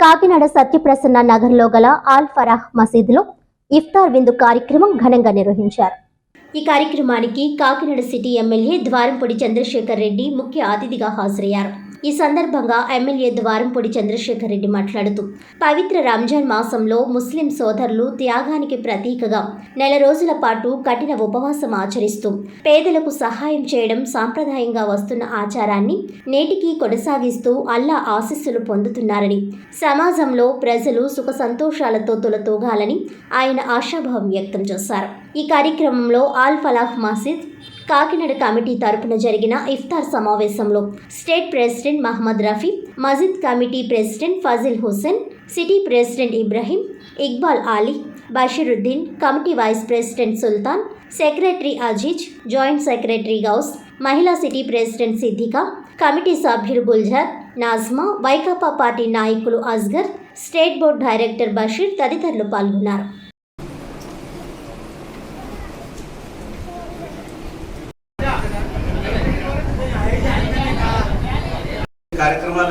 కాకినాడ సత్యప్రసన్న నగర్లో గల ఆల్ ఫరాహ్ మసీదులో ఇఫ్తార్ విందు కార్యక్రమం ఘనంగా నిర్వహించారు. ఈ కార్యక్రమానికి కాకినాడ సిటీ ఎమ్మెల్యే ద్వారంపొడి చంద్రశేఖర్ రెడ్డి ముఖ్య అతిథిగా హాజరయ్యారు. ఈ సందర్భంగా ఎమ్మెల్యే ద్వారంపూడి చంద్రశేఖర్ రెడ్డి మాట్లాడుతూ పవిత్ర రంజాన్ మాసంలో ముస్లిం సోదరులు త్యాగానికి ప్రతీకగా నెల రోజుల పాటు కఠిన ఉపవాసం ఆచరిస్తూ పేదలకు సహాయం చేయడం సాంప్రదాయంగా వస్తున్న ఆచారాన్ని నేటికి కొనసాగిస్తూ అల్లా ఆశీస్సులు పొందుతున్నారని సమాజంలో ప్రజలు సుఖ సంతోషాలతో తులతూగాలని ఆయన ఆశాభావం వ్యక్తం చేశారు. ఈ కార్యక్రమంలో ఆల్ ఫలాహ్ మసీద్ కాకినాడ కమిటీ తరపున జరిగిన ఇఫ్తార్ సమావేశంలో state president Mohammed Rafi Majid committee president Fazil Hussain city president Ibrahim Iqbal Ali Bashiruddin committee vice president Sultan secretary Aziz joint secretary Ghouse మహిళా సిటీ ప్రెసిడెంట్ సిద్దిక కమిటీ సభ్యులు గుల్జార్ నాజ్మా వైకాపా పార్టీ నాయకులు Asgar state board director Basheer తదితరులు పాల్గొన్నారు.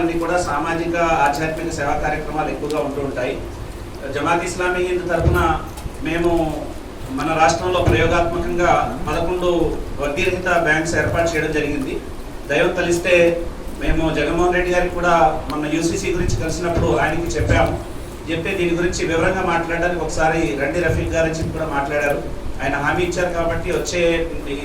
కార్యక్రమాలన్నీ కూడా సామాజిక ఆధ్యాత్మిక సేవా కార్యక్రమాలు ఎక్కువగా ఉంటూ ఉంటాయి. జమాత్ ఇస్లామీ హింద్ తరఫున మేము మన రాష్ట్రంలో ప్రయోగాత్మకంగా పదకొండు వడ్డీరహిత బ్యాంక్స్ ఏర్పాటు చేయడం జరిగింది. దైవం తలిస్తే మేము జగన్మోహన్ రెడ్డి గారికి కూడా మన యూసీసీ గురించి కలిసినప్పుడు ఆయనకి చెప్పాము. చెప్తే దీని గురించి వివరంగా మాట్లాడడానికి ఒకసారి రండి రఫీక్ గారు అని చెప్పి కూడా మాట్లాడారు. ఆయన హామీ ఇచ్చారు కాబట్టి వచ్చే ఈ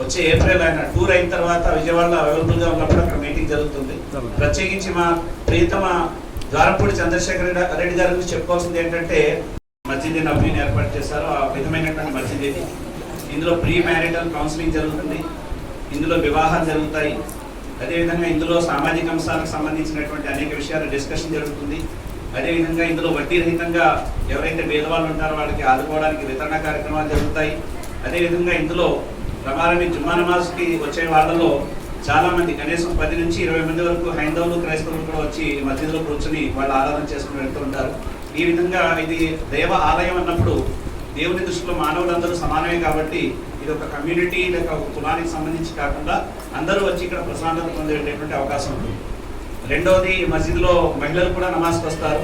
వచ్చే ఏప్రిల్ ఆయన టూర్ అయిన తర్వాత విజయవాడలో అవైలబుల్గా ఉన్నప్పుడు అక్కడ మీటింగ్ జరుగుతుంది. ప్రత్యేకించి మా ప్రియతమ ద్వారపూడి చంద్రశేఖర్ రెడ్డి- గారి గురించి చెప్పుకోవాల్సింది ఏంటంటే మస్జిద్ నవీన్ ఏర్పాటు చేశారు ఆ విధమైనటువంటి మస్జిద్ ఇందులో ప్రీ మ్యారిటల్ కౌన్సిలింగ్ జరుగుతుంది. ఇందులో వివాహాలు జరుగుతాయి. అదేవిధంగా ఇందులో సామాజిక అంశాలకు సంబంధించినటువంటి అనేక విషయాలు డిస్కషన్ జరుగుతుంది. అదేవిధంగా ఇందులో వడ్డీ రహితంగా ఎవరైతే పేదవాళ్ళు ఉంటారో వాళ్ళకి ఆదుకోవడానికి వితరణ కార్యక్రమాలు జరుగుతాయి. అదేవిధంగా ఇందులో రమారమి జుమ్మా నమాజ్కి వచ్చే వాళ్ళలో చాలా మంది కనీసం పది నుంచి ఇరవై మంది వరకు హైందవులు క్రైస్తవులు కూడా వచ్చి మసీదులో కూర్చొని వాళ్ళు ఆరాధన చేసుకుని వెళ్తూ ఉంటారు. ఈ విధంగా ఇది దేవ ఆలయం అన్నప్పుడు దేవుని దృష్టిలో మానవులందరూ సమానమే కాబట్టి ఇది ఒక కమ్యూనిటీ లేక ఒక కులానికి సంబంధించి కాకుండా అందరూ వచ్చి ఇక్కడ ప్రశాంతత పొందేటటువంటి అవకాశం ఉంటుంది. రెండవది మసీదులో మహిళలు కూడా నమాజ్కి వస్తారు.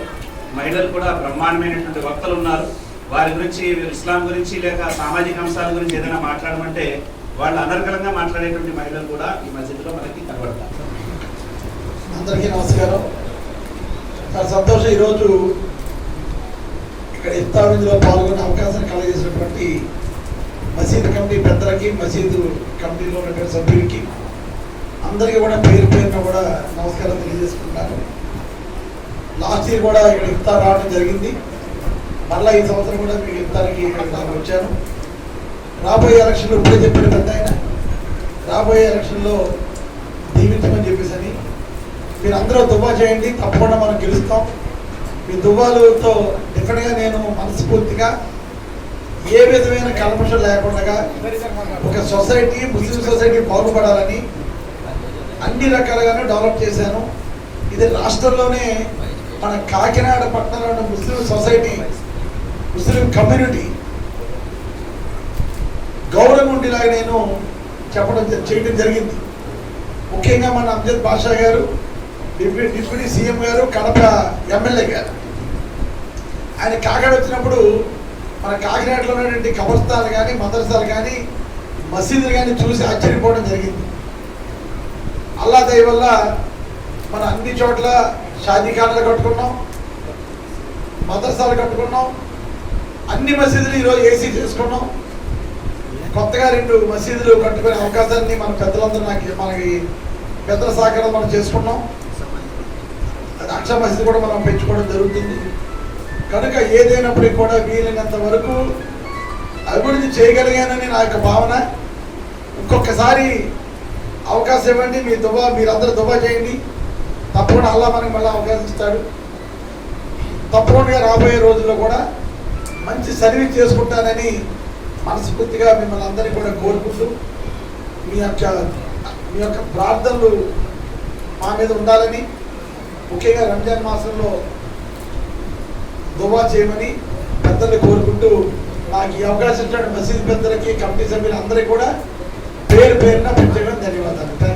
మహిళలు కూడా బ్రహ్మాండమైనటువంటి వక్తలు ఉన్నారు. వారి గురించి ఇస్లాం గురించి లేక సామాజిక అంశాల గురించి ఏదైనా మాట్లాడమంటే వాళ్ళు అనర్గళంగా మాట్లాడేటువంటి మహిళలు కూడా ఈ మసీదులో మనకి కనబడతారు. అందరికీ నమస్కారం. చాలా సంతోషం ఈరోజు ఇక్కడ ఇఫ్తార్ ఇందులో పాల్గొనే అవకాశం కలగజేసినటువంటి మసీదు కమిటీ పెద్దలకి మసీదు కమిటీలో ఉన్నటువంటి సభ్యులకి అందరికీ కూడా పేరు పేరున కూడా నమస్కారం తెలియజేసుకుంటాను. లాస్ట్ ఇయర్ కూడా ఇక్కడ ఇఫ్తార్ రావడం జరిగింది. మళ్ళీ ఈ సంవత్సరం కూడా మీకు ఇఫ్తార్కి ఇక్కడ వచ్చాను. రాబోయే ఎలక్షన్లో ఇప్పుడే చెప్పిన పెద్ద ఆయన. రాబోయే ఎలక్షన్లో దీవించమని చెప్పేసి అని మీరు అందరూ దువ్వా చేయండి తప్పకుండా మనం గెలుస్తాం. మీ దువ్వాలతో డెఫినెట్గా నేను మనస్ఫూర్తిగా ఏ విధమైన కల్మషం లేకుండా ఒక సొసైటీ ముస్లిం సొసైటీ బాగుపడాలని అన్ని రకాలుగానే డెవలప్ చేశాను. ఇది రాష్ట్రంలోనే మన కాకినాడ పట్టణంలో ఉన్న ముస్లిం సొసైటీ ముస్లిం కమ్యూనిటీ గౌరవం ఉండేలాగా నేను చెప్పడం చేయడం జరిగింది. ముఖ్యంగా మన అమ్జద్ బాషా గారు డిప్యూటీ డిప్యూటీ సీఎం గారు కడప ఎమ్మెల్యే గారు. ఆయన కాకినాడ వచ్చినప్పుడు మన కాకినాడలో ఉన్నటువంటి కబర్స్థాలు కానీ మదర్సాలు కానీ మసీదులు కానీ చూసి ఆశ్చర్యపోవడం జరిగింది. అల్లా దయ వల్ల మన అన్ని చోట్ల షాదీఖానాలు కట్టుకున్నాం మదర్సాలు కట్టుకున్నాం అన్ని మసీదులు ఈరోజు ఏసీ చేసుకున్నాం. కొత్తగా రెండు మసీదులు కట్టుకునే అవకాశాన్ని మన పెద్దలందరూ నాకు మనకి పెద్దల సహకారం మనం చేసుకున్నాం. అక్షా మసీదు కూడా మనం పెంచుకోవడం జరుగుతుంది. కనుక ఏదైనప్పటికీ కూడా వీలైనంత వరకు అభివృద్ధి చేయగలిగానని నా యొక్క భావన. ఇంకొకసారి అవకాశం ఇవ్వండి మీ దుబా మీరందరూ దుబా చేయండి. తప్పకుండా అల్లా మనకి మళ్ళీ అవకాశం ఇస్తాడు. తప్పకుండా రాబోయే రోజుల్లో కూడా మంచి సర్వీస్ చేసుకుంటానని మనస్ఫూర్తిగా మిమ్మల్ని అందరినీ కూడా కోరుకుంటూ మీ యొక్క మీ యొక్క ప్రార్థనలు మా మీద ఉండాలని ముఖ్యంగా రంజాన్ మాసంలో దువా చేయమని పెద్దల్ని కోరుకుంటూ నాకు ఈ అవకాశం ఇచ్చిన మసీద్ పెద్దలకి కమిటీ సభ్యులందరికీ కూడా పేరు పేరున ప్రత్యేకంగా ధన్యవాదాలు.